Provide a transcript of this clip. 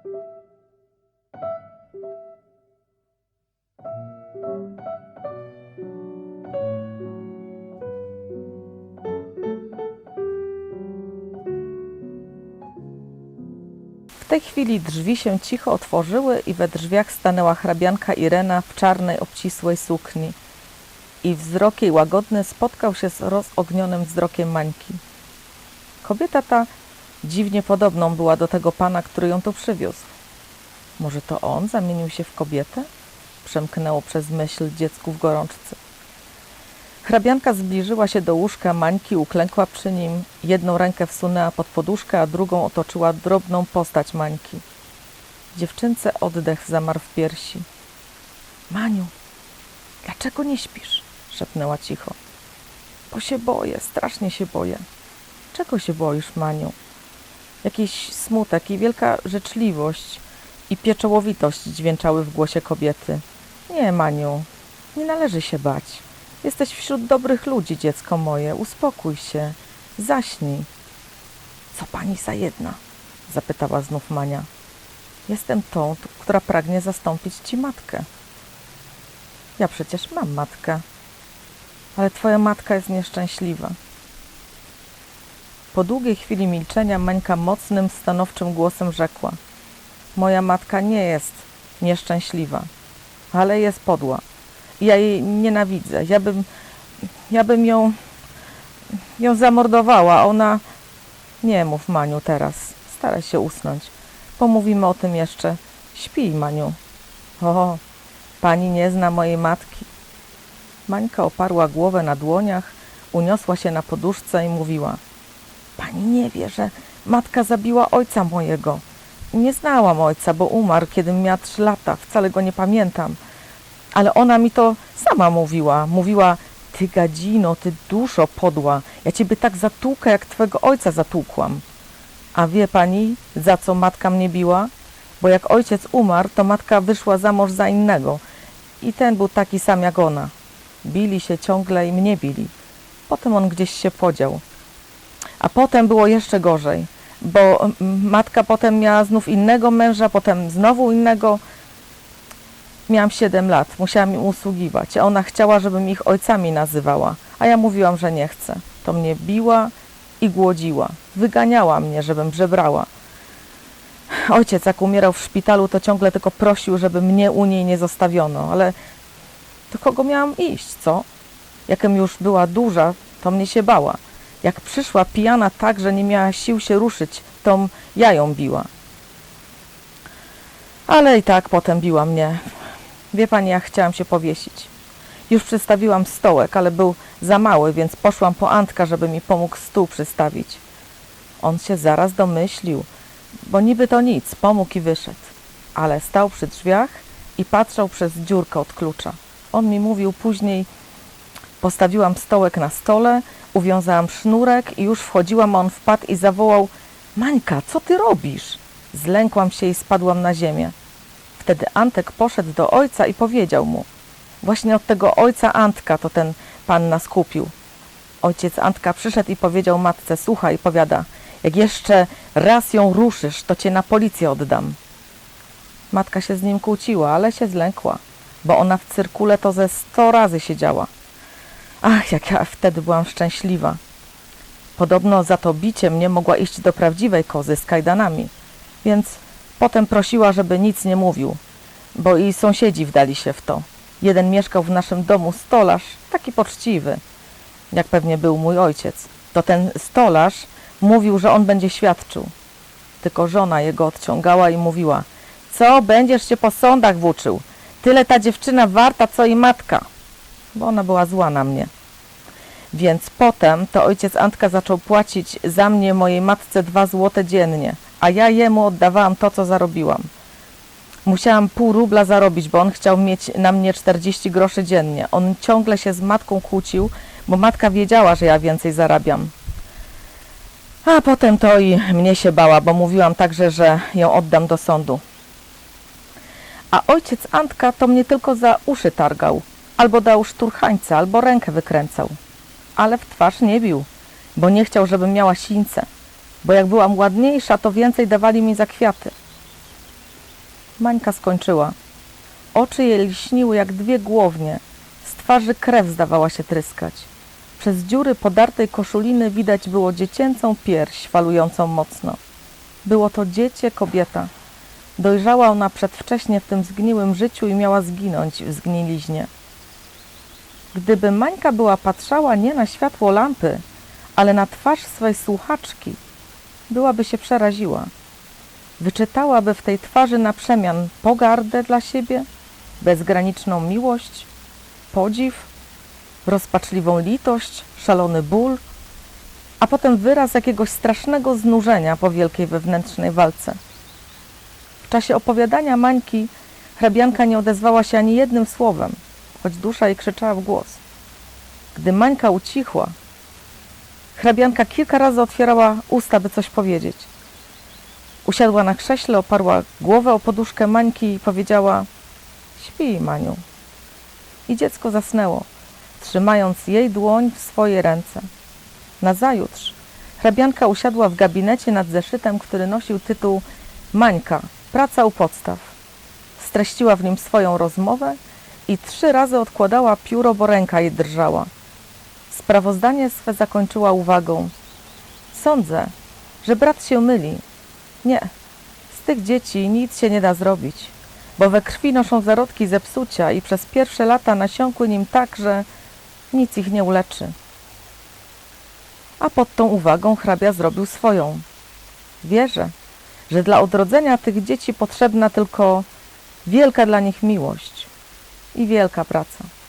W tej chwili drzwi się cicho otworzyły i we drzwiach stanęła hrabianka Irena w czarnej, obcisłej sukni. I wzrok jej łagodny spotkał się z rozognionym wzrokiem Mańki. Kobieta ta dziwnie podobną była do tego pana, który ją tu przywiózł. Może to on zamienił się w kobietę? Przemknęło przez myśl dziecku w gorączce. Hrabianka zbliżyła się do łóżka Mańki, uklękła przy nim, jedną rękę wsunęła pod poduszkę, a drugą otoczyła drobną postać Mańki. Dziewczynce oddech zamarł w piersi. Maniu, dlaczego nie śpisz? szepnęła cicho. Bo się boję, strasznie się boję. Czego się boisz, Maniu? Jakiś smutek i wielka życzliwość i pieczołowitość dźwięczały w głosie kobiety. Nie, Maniu, nie należy się bać. Jesteś wśród dobrych ludzi, dziecko moje. Uspokój się. Zaśnij. Co pani za jedna? Zapytała znów Mania. Jestem tą, która pragnie zastąpić ci matkę. Ja przecież mam matkę. Ale twoja matka jest nieszczęśliwa. Po długiej chwili milczenia Mańka mocnym, stanowczym głosem rzekła. Moja matka nie jest nieszczęśliwa, ale jest podła. Ja jej nienawidzę. Ja bym, ja bym ją, ją zamordowała. Ona... Nie mów, Maniu, teraz. Staraj się usnąć. Pomówimy o tym jeszcze. Śpij, Maniu. O, pani nie zna mojej matki. Mańka oparła głowę na dłoniach, uniosła się na poduszce i mówiła. Pani nie wie, że matka zabiła ojca mojego. Nie znałam ojca, bo umarł, kiedy miała trzy lata. Wcale go nie pamiętam. Ale ona mi to sama mówiła. Mówiła, ty gadzino, ty duszo podła, ja ciebie tak zatłukę, jak twego ojca zatłukłam. A wie pani, za co matka mnie biła? Bo jak ojciec umarł, to matka wyszła za mąż za innego. I ten był taki sam jak ona. Bili się ciągle i mnie bili. Potem on gdzieś się podział. A potem było jeszcze gorzej, bo mm, matka potem miała znów innego męża, potem znowu innego. Miałam 7 lat, musiałam im usługiwać, a ona chciała, żebym ich ojcami nazywała, a ja mówiłam, że nie chcę. To mnie biła i głodziła. Wyganiała mnie, żebym żebrała. Ojciec, jak umierał w szpitalu, to ciągle tylko prosił, żeby mnie u niej nie zostawiono, ale do kogo miałam iść, co? Jakem już była duża, to mnie się bała. Jak przyszła pijana tak, że nie miała sił się ruszyć, to ja ją biła. Ale i tak potem biła mnie. Wie pani, jak chciałam się powiesić. Już przystawiłam stołek, ale był za mały, więc poszłam po Antka, żeby mi pomógł stół przystawić. On się zaraz domyślił, bo niby to nic, pomógł i wyszedł. Ale stał przy drzwiach i patrzał przez dziurkę od klucza. On mi mówił później, postawiłam stołek na stole, uwiązałam sznurek i już wchodziłam, a on wpadł i zawołał Mańka, co ty robisz? Zlękłam się i spadłam na ziemię. Wtedy Antek poszedł do ojca i powiedział mu Właśnie od tego ojca Antka to ten pan nas kupił. Ojciec Antka przyszedł i powiedział matce, słuchaj, powiada, jak jeszcze raz ją ruszysz, to cię na policję oddam. Matka się z nim kłóciła, ale się zlękła, bo ona w cyrkule to ze sto razy siedziała. Ach, jak ja wtedy byłam szczęśliwa. Podobno za to bicie mnie mogła iść do prawdziwej kozy z kajdanami, więc potem prosiła, żeby nic nie mówił, bo i sąsiedzi wdali się w to. Jeden mieszkał w naszym domu stolarz, taki poczciwy, jak pewnie był mój ojciec. To ten stolarz mówił, że on będzie świadczył. Tylko żona jego odciągała i mówiła, co będziesz się po sądach włóczył? Tyle ta dziewczyna warta, co i matka. Bo ona była zła na mnie. Więc potem to ojciec Antka zaczął płacić za mnie mojej matce dwa złote dziennie, a ja jemu oddawałam to, co zarobiłam. Musiałam pół rubla zarobić, bo on chciał mieć na mnie 40 groszy dziennie. On ciągle się z matką kłócił, bo matka wiedziała, że ja więcej zarabiam. A potem to i mnie się bała, bo mówiłam także, że ją oddam do sądu. A ojciec Antka to mnie tylko za uszy targał, albo dał szturchańca, albo rękę wykręcał. Ale w twarz nie bił, bo nie chciał, żebym miała sińce. Bo jak byłam ładniejsza, to więcej dawali mi za kwiaty. Mańka skończyła. Oczy jej lśniły jak dwie głownie. Z twarzy krew zdawała się tryskać. Przez dziury podartej koszuliny widać było dziecięcą pierś falującą mocno. Było to dziecię kobieta. Dojrzała ona przedwcześnie w tym zgniłym życiu i miała zginąć w zgniliźnie. Gdyby Mańka była patrzała nie na światło lampy, ale na twarz swej słuchaczki, byłaby się przeraziła. Wyczytałaby w tej twarzy na przemian pogardę dla siebie, bezgraniczną miłość, podziw, rozpaczliwą litość, szalony ból, a potem wyraz jakiegoś strasznego znużenia po wielkiej wewnętrznej walce. W czasie opowiadania Mańki hrabianka nie odezwała się ani jednym słowem, choć dusza jej krzyczała w głos. Gdy Mańka ucichła, hrabianka kilka razy otwierała usta, by coś powiedzieć. Usiadła na krześle, oparła głowę o poduszkę Mańki i powiedziała Śpi, Maniu. I dziecko zasnęło, trzymając jej dłoń w swoje ręce. Nazajutrz hrabianka usiadła w gabinecie nad zeszytem, który nosił tytuł Mańka, praca u podstaw. Streściła w nim swoją rozmowę i trzy razy odkładała pióro, bo ręka jej drżała. Sprawozdanie swe zakończyła uwagą. Sądzę, że brat się myli. Nie, z tych dzieci nic się nie da zrobić, bo we krwi noszą zarodki zepsucia i przez pierwsze lata nasiąkły nim tak, że nic ich nie uleczy. A pod tą uwagą hrabia zrobił swoją. Wierzę, że dla odrodzenia tych dzieci potrzebna tylko wielka dla nich miłość i wielka praca.